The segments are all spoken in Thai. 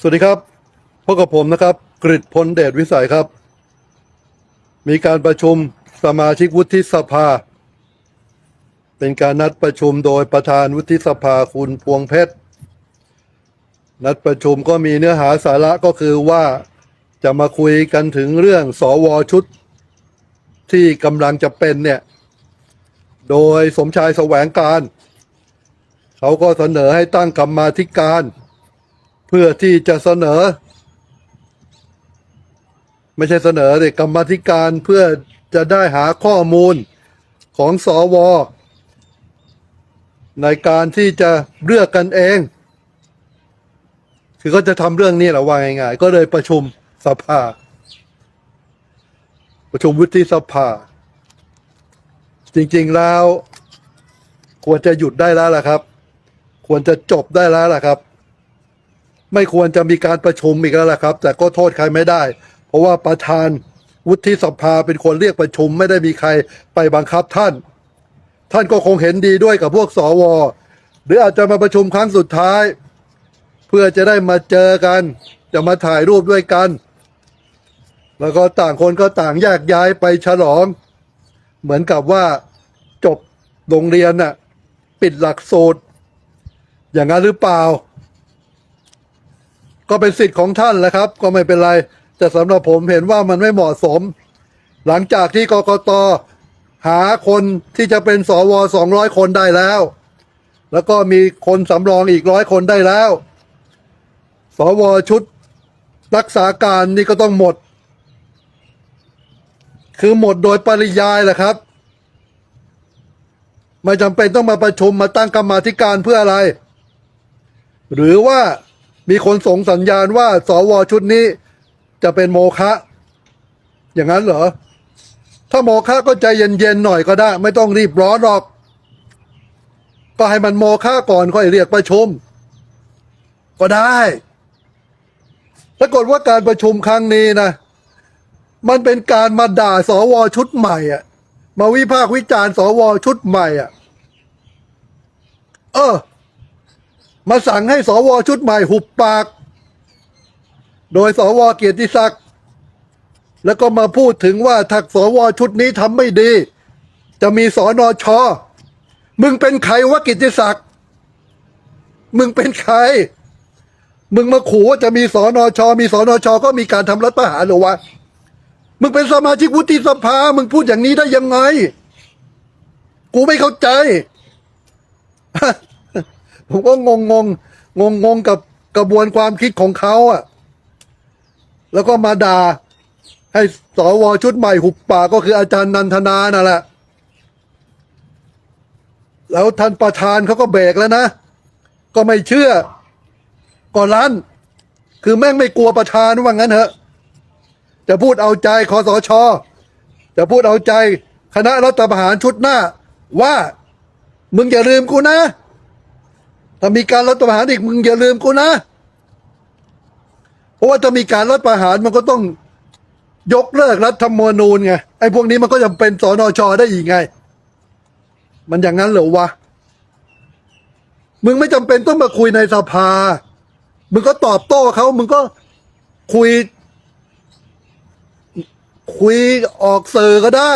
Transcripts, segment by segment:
สวัสดีครับพบกับผมนะครับ กริตพลเดชวิสัยครับ มีการประชุมสมาชิกวุฒิสภา เป็นการนัดประชุมโดยประธานวุฒิสภาคุณพวงเพชร นัดประชุมก็มีเนื้อหาสาระก็คือว่าจะมาคุยกันถึงเรื่องสวชุด ที่กำลังจะเป็นเนี่ย โดยสมชายแสวงการ เขาก็เสนอให้ตั้งกรรมาธิการ เพื่อที่จะเสนอ ไม่ใช่เสนอเลยกรรมธิการเพื่อจะได้หาข้อมูลของสอวในการที่จะเลือกกันเอง คือก็จะทำเรื่องนี้แหละว่าง่ายๆก็เลยประชุมสภา ประชุมวุฒิสภา จริงๆแล้ว ควรจะหยุดได้แล้วล่ะครับ ควรจะจบได้แล้วล่ะครับ ไม่ควรจะมีการประชุมอีกแล้วล่ะครับ แต่ก็โทษใครไม่ได้ เพราะว่าประธานวุฒิสภาเป็นคนเรียกประชุมไม่ได้มีใครไปบังคับท่าน ท่านก็คงเห็นดีด้วยกับพวกสวหรืออาจจะมาประชุมครั้งสุดท้าย เพื่อจะได้มาเจอกัน จะมาถ่ายรูปด้วยกัน แล้วก็ต่างคนก็ต่างแยกย้ายไปฉลอง เหมือนกับว่าจบโรงเรียนน่ะปิดหลักสูตรอย่างนั้นหรือเปล่า ก็เป็นสิทธิ์ของท่านแหละครับ ก็ไม่เป็นไร แต่สำหรับผมเห็นว่ามันไม่เหมาะสม หลังจากที่กกตหาคนที่จะเป็นสวสองร้อยคนได้แล้ว แล้วก็มีคนสำรองอีกร้อยคนได้แล้ว สวชุดรักษาการนี่ก็ต้องหมด คือหมดโดยปริยายแหละครับ ไม่จำเป็นต้องมาประชุมมาตั้งกรรมาธิการเพื่ออะไร หรือว่า มีคนส่งสัญญาณว่าสวชุดนี้จะเป็นโมฆะอย่างนั้นเหรอ ถ้าโมฆะก็ใจเย็นๆหน่อยก็ได้ ไม่ต้องรีบร้อนหรอก ก็ให้มันโมฆะก่อนค่อยเรียกประชุม ก็ได้ปรากฏว่าการประชุมครั้งนี้นะมันเป็นการมาด่าสวชุดใหม่อะมาวิพากษ์วิจารณ์สวชุดใหม่อะ เออ มาสั่งให้สวชุดใหม่หุบปาก โดยสวเกียรติศักดิ์แล้วก็มาพูดถึงว่าถ้าสวชุดนี้ทำไม่ดี จะมีสอนอชอมึงเป็นใครวะกิตติศักดิ์มึงเป็นใคร มึงมาขู่ว่าจะมีสอนอชอมีสอนอชอก็มีการทำรัฐประหารหรือวะมึงเป็นสมาชิกวุฒิสภา มึงพูดอย่างนี้ได้ยังไง กูไม่เข้าใจ ผมก็งงงงงงงกับกระบวนความคิดของเขาอะ แล้วก็มาด่าให้สอวชุดใหม่หุบปากก็คืออาจารย์นันทนานั่นแหละ แล้วท่านประธานเขาก็เบรกแล้วนะ ก็ไม่เชื่อ ก็ลั่น คือแม่งไม่กลัวประธานว่างั้นเหอะ จะพูดเอาใจคอสช จะพูดเอาใจคณะรัฐประหารชุดหน้า ว่ามึงอย่าลืมกูนะ ถ้ามีการรัฐประหารอีกมึงอย่าลืมกูนะ เพราะว่าถ้ามีการรัฐประหารมันก็ต้องยกเลิกรัฐธรรมนูญไงไอ้พวกนี้มันก็จะเป็นสอนอชอได้อีกไง มันอย่างนั้นเหรอวะ มึงไม่จำเป็นต้องมาคุยในสภา มึงก็ตอบโต้เขามึงก็คุย คุยออกเสือก็ได้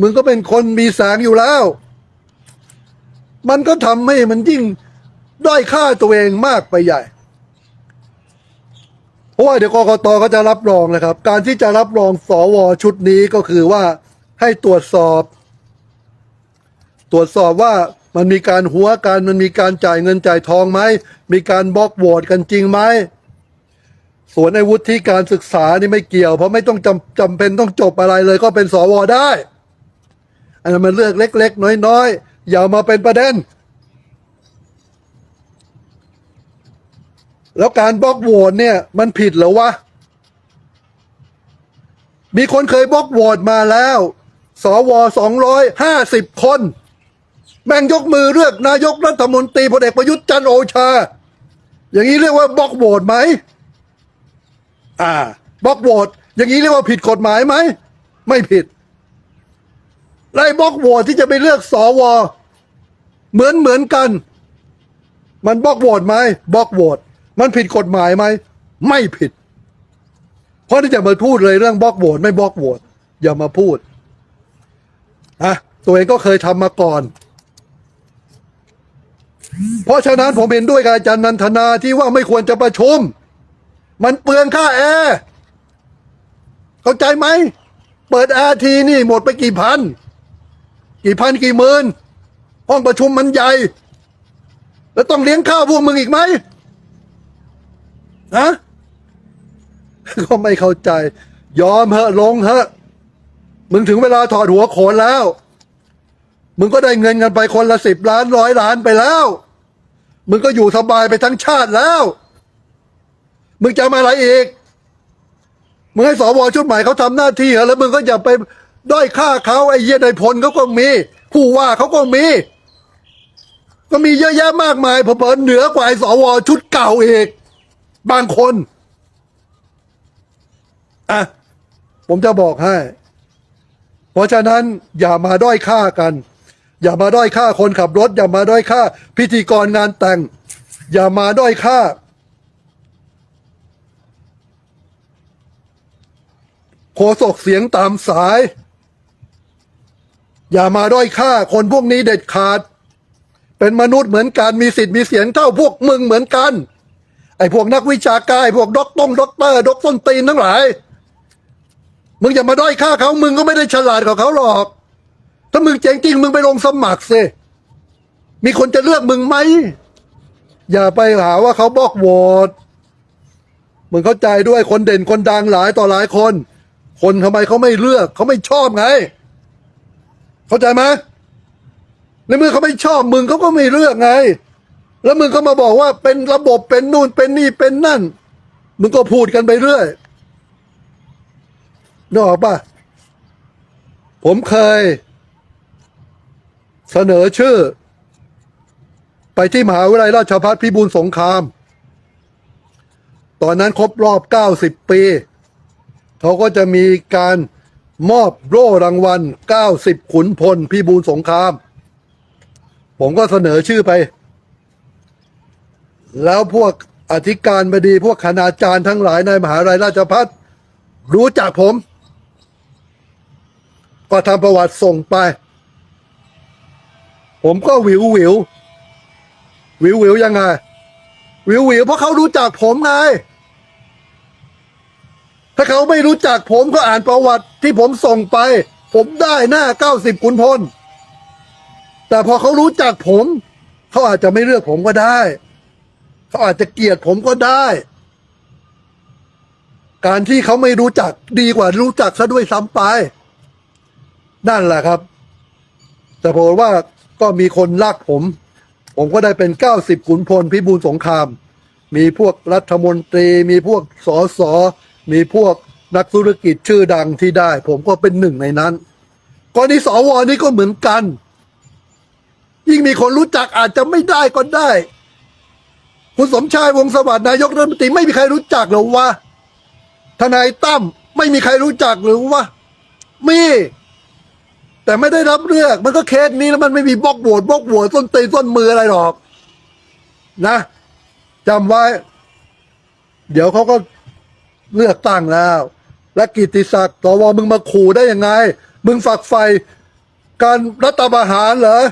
มึงก็เป็นคนมีแสงอยู่แล้ว มันก็ทำให้มันยิ่งด้อยค่าตัวเองมากไปใหญ่ เพราะว่าเดี๋ยวกกตก็จะรับรองนะครับ การที่จะรับรองสวชุดนี้ก็คือว่าให้ตรวจสอบ ตรวจสอบว่ามันมีการหัวกันมันมีการจ่ายเงินจ่ายทองไหมมีการบล็อกโหวตกันจริงไหมส่วนในวุฒิการศึกษานี่ไม่เกี่ยว เพราะไม่ต้องจำจำเป็นต้องจบอะไรเลย ก็เป็นสวได้ อันนั้นมันเลือกเล็ก ๆ น้อย ๆ อย่ามาเป็นประเด็น แล้วการบล็อกโหวตเนี่ย มันผิดหรอวะ มีคนเคยบล็อกโหวตมาแล้ว สวสองร้อยห้าสิบคน แม่งยกมือเลือกนายกรัฐมนตรีพลเอกประยุทธ์จันโอชา อย่างนี้เรียกว่าบล็อกโหวตไหม อ่าบล็อกโหวตอย่างนี้เรียกว่าผิดกฎหมายไหม ไม่ผิดไล่บล็อกโหวตที่จะไปเลือกสว เหมือนเหมือนกัน มันบล็อกโหวตไหมบล็อกโหวตมันผิดกฎหมายไหมไม่ผิด เพราะที่จะมาพูดเลยเรื่องบล็อกโหวตไม่บล็อกโหวตอย่ามาพูดอะตัวเองก็เคยทำมาก่อน เพราะฉะนั้นผมเห็นด้วยกับอาจารย์นันทนาที่ว่าไม่ควรจะประชุม มันเปลืองค่าแอร์เข้าใจไหม เปิดแอร์ทีนี่หมดไปกี่พัน กี่พันกี่หมื่น ห้องประชุมมันใหญ่ แล้วต้องเลี้ยงข้าวพวกมึงอีกไหมนะก็ไม่เข้าใจ ยอมเหอะลงเหอะมึงถึงเวลาถอดหัวโขนแล้ว มึงก็ได้เงินกันไปคนละสิบล้านร้อยล้านไปแล้ว มึงก็อยู่สบายไปทั้งชาติแล้ว มึงจะมาอะไรอีก มึงให้สวชุดใหม่เขาทำหน้าที่เหรอแล้วมึงก็อย่าไปด้อยค่าเขาไอ้เหี้ยในายพลเขาก็มี ผู้ว่าเขาก็มี ก็มีเยอะแยะมากมายเผลอๆเหนือกว่าไอ้สวชุดเก่าเอกบางคน อะ ผมจะบอกให้ เพราะฉะนั้นอย่ามาด้อยค่ากัน อย่ามาด้อยค่าคนขับรถ อย่ามาด้อยค่า พิธีกรงานแต่ง อย่ามาด้อยค่าโฆษกเสียงตามสาย อย่ามาด้อยค่าคนพวกนี้เด็ดขาด เป็นมนุษย์เหมือนกันมีสิทธิ์มีเสียงเท่าพวกมึงเหมือนกัน ไอ้พวกนักวิชาการพวกด็อกต้องด็อกเตอร์ด็อกต้นตีนทั้งหลาย มึงอย่ามาด้อยค่าเขามึงก็ไม่ได้ฉลาดกว่าเขาหรอก ถ้ามึงเจ๋งจริงมึงไปลงสมัครสิมีคนจะเลือกมึงไหมอย่าไปหาว่าเขาบอกโหวตมึงเข้าใจด้วยคนเด่นคนดังหลายต่อหลายคน คนทำไมเขาไม่เลือกเขาไม่ชอบไง เข้าใจไหม ในเมื่อเขาไม่ชอบมึงเขาก็ไม่เลือกไง แล้วมึงก็มาบอกว่าเป็นระบบเป็นนู่นเป็นนี่เป็นนั่น มึงก็พูดกันไปเรื่อยนึกออกปะผมเคย เสนอชื่อ ไปที่มหาวิทยาลัยราชภัฏพิบูลสงคราม ตอนนั้นครบรอบ 90 ปี เขาก็จะมีการมอบโล่รางวัล 90 ขุนพลพิบูลสงคราม ผมก็เสนอชื่อไป แล้วพวกอธิการบดีพวกคณาจารย์ทั้งหลายในมหาวิทยาลัยราชภัฏรู้จักผม ก็ทำประวัติส่งไป ผมก็หวิววิววิววิวยังไง วิววิวเพราะเขารู้จักผมไงถ้าเขาไม่รู้จักผมก็อ่านประวัติที่ผมส่งไป ผมได้หน้าเก้าสิบขุนพล แต่พอเขารู้จักผม เขาอาจจะไม่เลือกผมก็ได้ เขาอาจจะเกลียดผมก็ได้ การที่เขาไม่รู้จักดีกว่ารู้จักซะด้วยซ้ำไป นั่นแหละครับ แต่ผมว่าก็มีคนรักผม ผมก็ได้เป็นเก้าสิบขุนพลพิบูลสงคราม มีพวกรัฐมนตรี มีพวกสอสอมีพวกนักธุรกิจชื่อดังที่ได้ ผมก็เป็นหนึ่งในนั้นกรณีสวนี่ก็เหมือนกัน ยิ่งมีคนรู้จักอาจจะไม่ได้ก็ได้ คุณสมชายวงสวัสดิ์นายกรัฐมนตรีไม่มีใครรู้จักหรือวะทนายตั้มไม่มีใครรู้จักหรือวะมี แต่ไม่ได้รับเลือก มันก็เคสนี้แล้วมันไม่มีบล็อกโหวตบล็อกโหวตต้นตีนต้นมืออะไรหรอก นะจำไว้ เดี๋ยวเขาก็เลือกตั้งแล้ว และกิติศักดิ์สวมึงมาขู่ได้ยังไง มึงฝักใฝ่การรัฐประหารเหรอ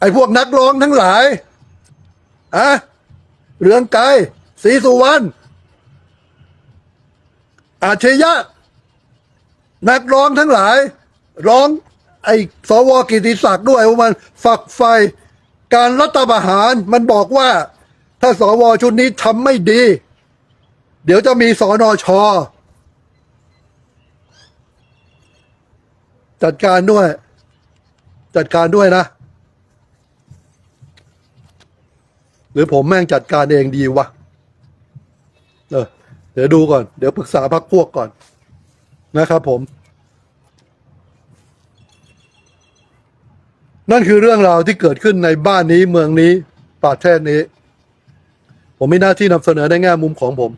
ไอ้พวกนักร้องทั้งหลายอะเรืองไกรศรีสุวรรณอาชญะนักร้องทั้งหลาย ร้อง ไอ้สวกิติศักดิ์ด้วยว่ามันฝักใฝ่การรัฐประหารมันบอกว่า ถ้าสวชุดนี้ทำไม่ดี เดี๋ยวจะมีสอนอชอจัดการด้วย จัดการด้วยนะ ห รือผมแม่งจัดการเองดีวะเออเดี๋ยวดูก่อน เดี๋ยวปรึกษาพักพวกก่อน นะครับผม นั่นคือเรื่องราวที่เกิดขึ้นในบ้านนี้เมืองนี้ประเทศนี้ ผมมีหน้าที่นำเสนอในแง่มุมของผม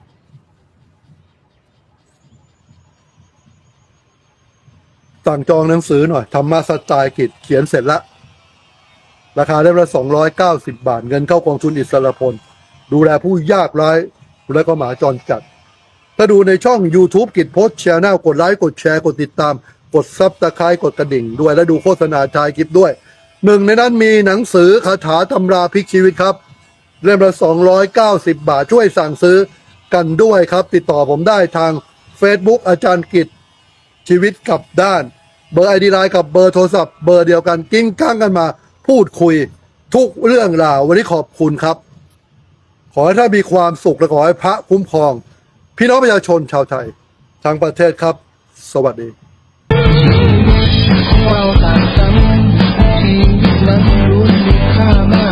สั่งจองหนังสือหน่อยธรรมะสไตล์กิจเขียนเสร็จแล้ว ราคาเล่มละสองร้อยเก้าสิบบาท เงินเข้ากองทุนอิสระพล ดูแลผู้ยากไร้และก็หมาจรจัด ถ้าดูในช่อง YouTube กิจโพสแชร์แนลกดไลค์ กดแชร์ กดติดตาม กดซับสไครต์กดกระดิ่งด้วย และดูโฆษณาชายคลิปด้วย หนึ่งในนั้นมีหนังสือคาถาตำราพลิกชีวิตครับ เล่มละ 290 บาทช่วยสั่งซื้อกันด้วยครับ ติดต่อผมได้ทาง Facebook อาจารย์กิจชีวิตกลับด้าน เบอร์ไอดีไลน์กับเบอร์โทรศัพท์เบอร์เดียวกันกิ้งก้างกันมา พูดคุยทุกเรื่องราววันนี้ขอบคุณครับ ขอให้ท่านมีความสุขและขอให้พระคุ้มครอง พี่น้องประชาชนชาวไทยทั้งประเทศครับ สวัสดีเราต่างกันที่มันรู้สึกค่ามาก